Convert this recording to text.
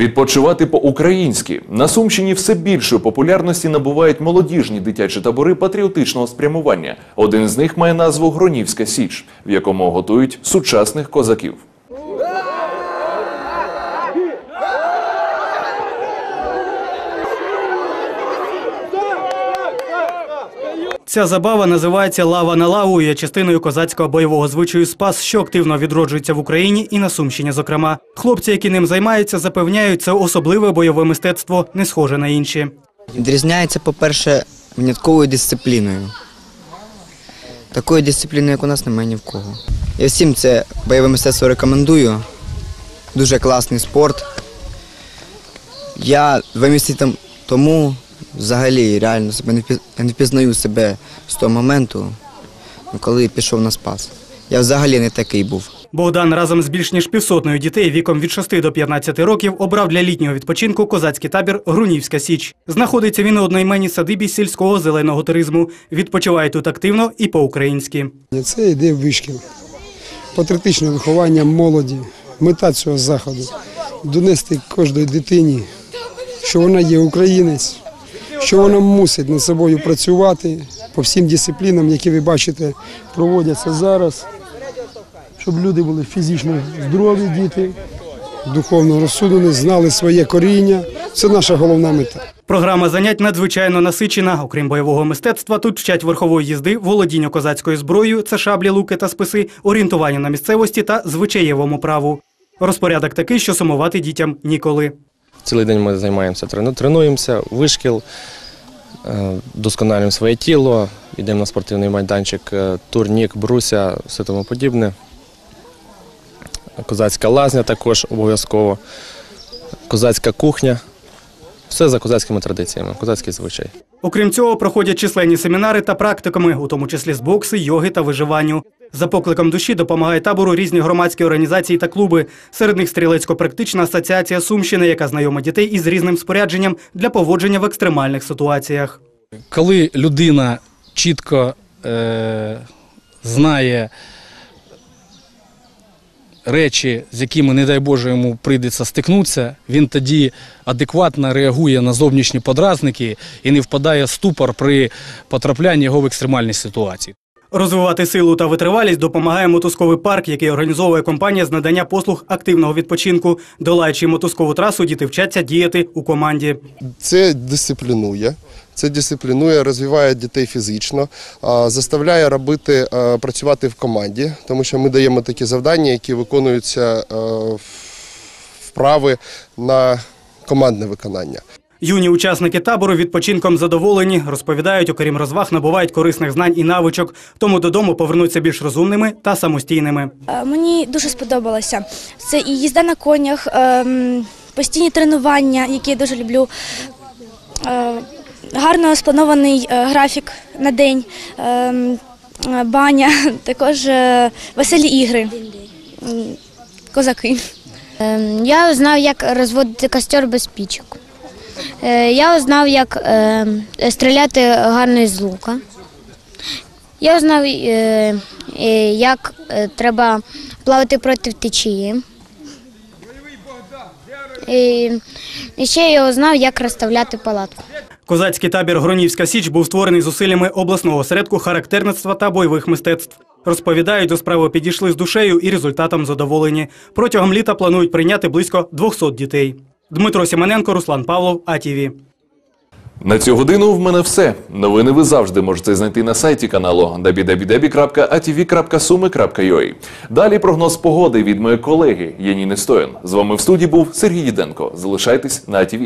Відпочивати по-українськи на Сумщині все більшої популярності набувають молодіжні дитячі табори патріотичного спрямування. Один з них має назву Гронівська Січ, в якому готують сучасних козаків. Ця забава називається лава на лаву і є частиною козацького бойового звичаю спас, що активно відроджується в Україні і на Сумщині. Зокрема, хлопці, які ним займаються, запевняють, це особливе бойове мистецтво, не схоже на інші. Відрізняється, по-перше, винятковою дисципліною. Такої дисципліни, як у нас, немає ні в кого. Я всім це бойове мистецтво рекомендую. Дуже класний спорт. Я два місяці тому взагалі реально себе не не впізнаю себе з того моменту, коли пішов на спас. Я взагалі не такий був. Богдан разом з більш ніж півсотнею дітей віком від 6 до 15 років обрав для літнього відпочинку козацький табір Грунівська Січ. Знаходиться він у одноіменній садибі сільського зеленого туризму. Відпочиває тут активно і по-українськи. Це йде вишкіл. Патріотичне виховання молоді, мета цього заходу донести кожній дитині, що вона є українець, що вона мусить над собою працювати по всім дисциплінам, які ви бачите, проводяться зараз, щоб люди були фізично здорові, діти, духовно розсудені, знали своє коріння. Це наша головна мета. Програма занять надзвичайно насичена. Окрім бойового мистецтва, тут вчать верхової їзди, володінню козацькою зброєю, це шаблі, луки та списи, орієнтування на місцевості та звичаєвому праву. Розпорядок такий, що сумувати дітям ніколи. Цілий день ми займаємося, трену- тренуємося, вишкіл, е, досконалюємо своє тіло, йдемо на спортивний майданчик, е, турнік, бруся, все тому подібне. Козацька лазня також обов'язково, козацька кухня. Все за козацькими традиціями, козацький звичай. Окрім цього, проходять численні семінари та практикуми, у тому числі з бокси, йоги та виживанню. За покликом душі допомагає табору різні громадські організації та клуби. Серед них стрілецько-практична асоціація Сумщини, яка знайома дітей із різним спорядженням для поводження в екстремальних ситуаціях. коли людина чітко е, знає речі, з якими, не дай Боже, йому прийдеться стикнутися, він тоді адекватно реагує на зовнішні подразники і не впадає в ступор при потраплянні його в екстремальні ситуації. Розвивати силу та витривалість допомагає мотузковий парк, який організовує компанія з надання послуг активного відпочинку. Долаючи мотузкову трасу, діти вчаться діяти у команді. Це дисциплінує. Це дисциплінує, розвиває дітей фізично, заставляє робити, працювати в команді, тому що ми даємо такі завдання, які виконуються вправи на командне виконання. Юні учасники табору відпочинком задоволені. Розповідають, окрім розваг, набувають корисних знань і навичок, тому додому повернуться більш розумними та самостійними. Е, Мені дуже сподобалося. Це і їзда на конях, ем, постійні тренування, які я дуже люблю. е, Гарно спланований е, графік на день, ем, баня, також веселі ігри, козаки. Ем, Я знав, як розводити костер без пічок. Е, Я знав, як е, стріляти гарно з лука. Я знав, е, як треба плавати проти течії. І ще я знав, як розставляти палатку. Козацький табір Гронівська Січ був створений зусиллями обласного осередку характерництва та бойових мистецтв. Розповідають, до справи підійшли з душею і результатом задоволені. Протягом літа планують прийняти близько 200 дітей. Дмитро Сімоненко, Руслан Павлов, АТВ. На цю годину в мене все. Новини ви завжди можете знайти на сайті каналу www.atv.suми.ua. Далі прогноз погоди від моєї колеги Яніни Стоян. З вами в студії був Сергій Діденко. Залишайтесь на АТВ.